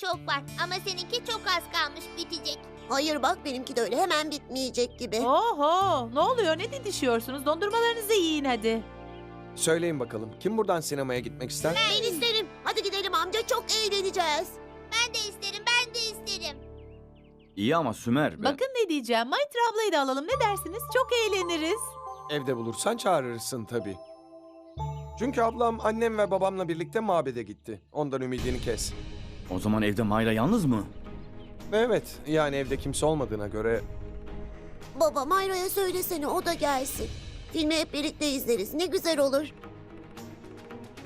çok var ama seninki çok az kalmış bitecek. Hayır bak benimki de öyle hemen bitmeyecek gibi. Oho ne oluyor ne didişiyorsunuz dondurmalarınızı yiyin hadi. Söyleyin bakalım kim buradan sinemaya gitmek ister? Ben isterim. Hadi gidelim amca çok eğleneceğiz. Ben de isterim ben de isterim. İyi ama Sümer. ben- Bakın ne diyeceğim Maytra ablayı da alalım ne dersiniz çok eğleniriz. Evde bulursan çağırırsın tabii. Çünkü ablam annem ve babamla birlikte mabede gitti. Ondan ümidini kes. O zaman evde Mayra yalnız mı? Evet yani evde kimse olmadığına göre Baba Mayra'ya söylesene o da gelsin. Filmi hep birlikte izleriz. Ne güzel olur.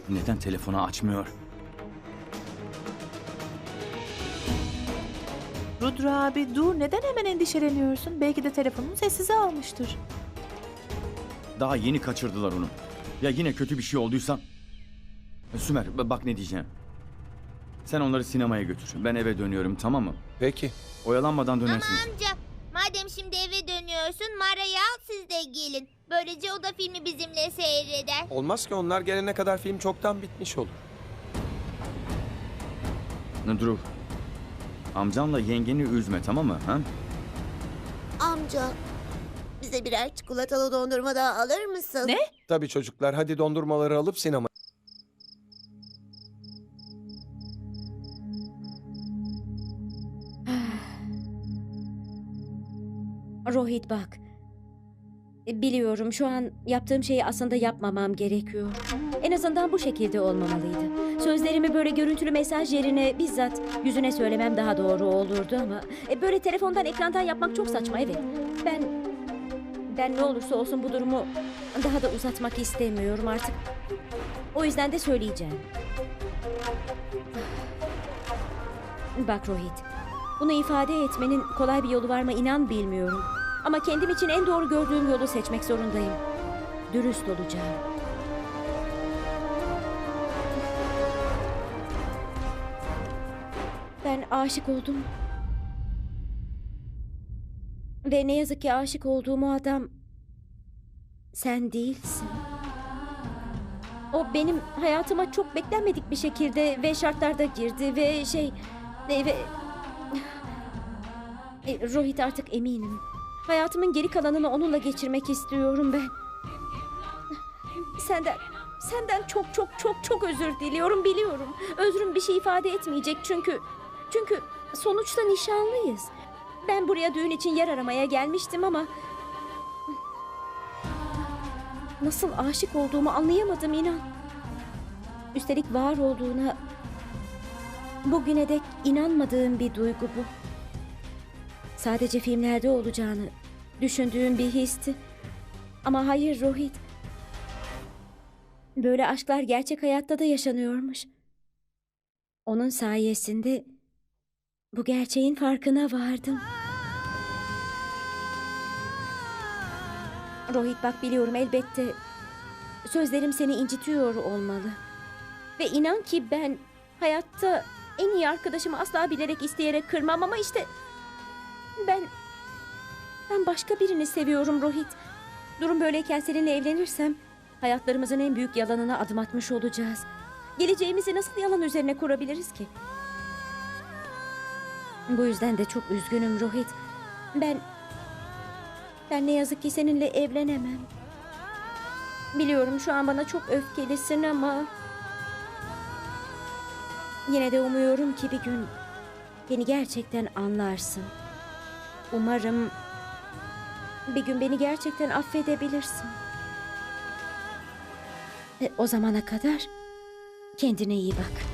Neden telefonu açmıyor? Rudra abi dur neden hemen endişeleniyorsun? Belki de telefonunu sessize almıştır. Daha yeni kaçırdılar onu. Ya yine kötü bir şey olduysa? Sümer bak ne diyeceğim. Sen onları sinemaya götür. Ben eve dönüyorum tamam mı? peki. Oyalanmadan dönersiniz. Amca madem şimdi eve dönüyorsun Mara'yı al siz de gelin. Böylece o da filmi bizimle seyreder. Olmaz ki onlar gelene kadar film çoktan bitmiş olur. Drew. Amcanla yengeni üzme tamam mı? Ha? Amca bize birer çikolatalı dondurma daha alır mısın? Ne? Tabii çocuklar hadi dondurmaları alıp sinema. Rohit bak. E, Biliyorum şu an yaptığım şeyi aslında yapmamam gerekiyor. En azından bu şekilde olmamalıydı. Sözlerimi böyle görüntülü mesaj yerine bizzat yüzüne söylemem daha doğru olurdu ama e, böyle telefondan ekrandan yapmak çok saçma evet. Ben ben ne olursa olsun bu durumu daha da uzatmak istemiyorum artık. O yüzden de söyleyeceğim. Bak Rohit, bunu ifade etmenin kolay bir yolu var mı inan bilmiyorum. Ama kendim için en doğru gördüğüm yolu seçmek zorundayım. Dürüst olacağım. Ben aşık oldum. Ve ne yazık ki aşık olduğum o adam sen değilsin. O benim hayatıma çok beklenmedik bir şekilde ve şartlarda girdi ve şey ve e, Rohit artık eminim. Hayatımın geri kalanını onunla geçirmek istiyorum ben. Senden senden çok çok çok çok özür diliyorum biliyorum. Özrüm bir şey ifade etmeyecek çünkü çünkü sonuçta nişanlıyız. Ben buraya düğün için yer aramaya gelmiştim ama nasıl aşık olduğumu anlayamadım inan. Üstelik var olduğuna bugüne dek inanmadığım bir duygu bu. Sadece filmlerde olacağını düşündüğüm bir histi. Ama hayır Rohit. Böyle aşklar gerçek hayatta da yaşanıyormuş. Onun sayesinde bu gerçeğin farkına vardım. Rohit bak biliyorum elbette sözlerim seni incitiyor olmalı. Ve inan ki ben hayatta en iyi arkadaşımı asla bilerek isteyerek kırmam ama işte ben ben başka birini seviyorum Rohit. Durum böyleyken seninle evlenirsem hayatlarımızın en büyük yalanına adım atmış olacağız. Geleceğimizi nasıl yalan üzerine kurabiliriz ki? Bu yüzden de çok üzgünüm Rohit. Ben ben ne yazık ki seninle evlenemem. Biliyorum şu an bana çok öfkelisin ama yine de umuyorum ki bir gün beni gerçekten anlarsın. Umarım bir gün beni gerçekten affedebilirsin. E, o zamana kadar kendine iyi bak.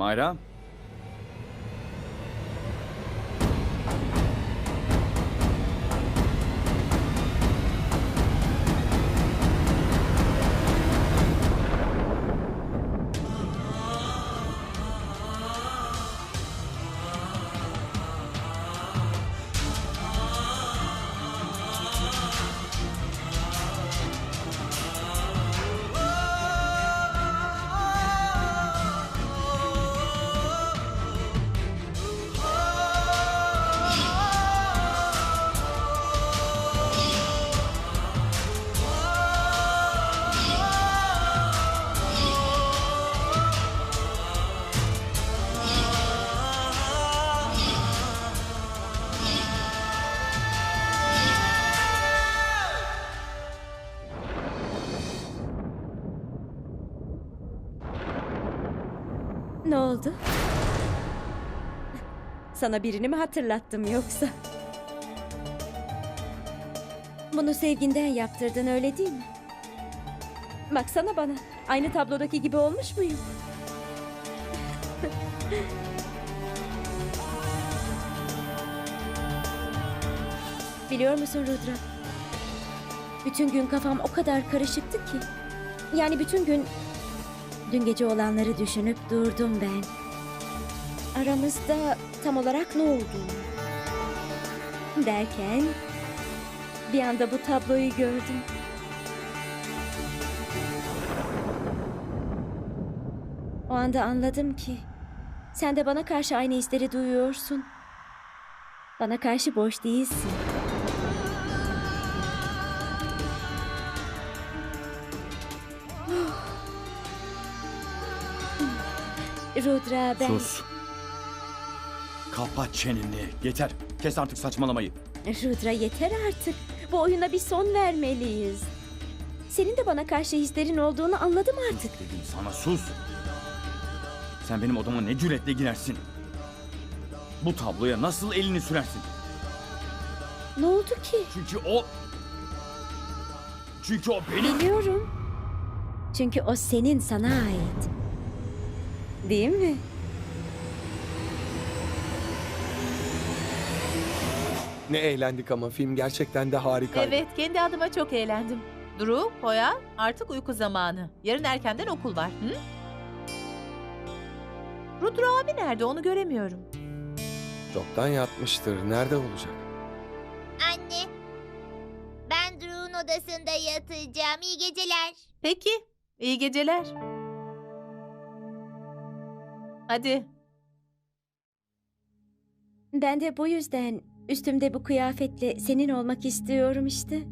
Mayra? Oldu? Sana birini mi hatırlattım yoksa? Bunu sevginden yaptırdın öyle değil mi? Baksana bana. Aynı tablodaki gibi olmuş muyum? Biliyor musun Rudra? Bütün gün kafam o kadar karışıktı ki. Yani bütün gün Dün gece olanları düşünüp durdum ben. Aramızda tam olarak ne oldu? Derken bir anda bu tabloyu gördüm. O anda anladım ki sen de bana karşı aynı hisleri duyuyorsun. Bana karşı boş değilsin. Rudra ben... Sus. Kapat çeneni. Yeter. Kes artık saçmalamayı. Rudra yeter artık. Bu oyuna bir son vermeliyiz. Senin de bana karşı hislerin olduğunu anladım artık. Dedim sana sus. Sen benim odama ne cüretle girersin? Bu tabloya nasıl elini sürersin? Ne oldu ki? Çünkü o... Çünkü o benim... Biliyorum. Çünkü o senin sana ait. Değil mi? Ne eğlendik ama film gerçekten de harikaydı. Evet, kendi adıma çok eğlendim. Duru, Poya, artık uyku zamanı. Yarın erkenden okul var. Hı? Rudra abi nerede? Onu göremiyorum. Çoktan yatmıştır. Nerede olacak? Anne, ben Drew'un odasında yatacağım. İyi geceler. Peki, iyi geceler. Hadi. Ben de bu yüzden üstümde bu kıyafetle senin olmak istiyorum işte.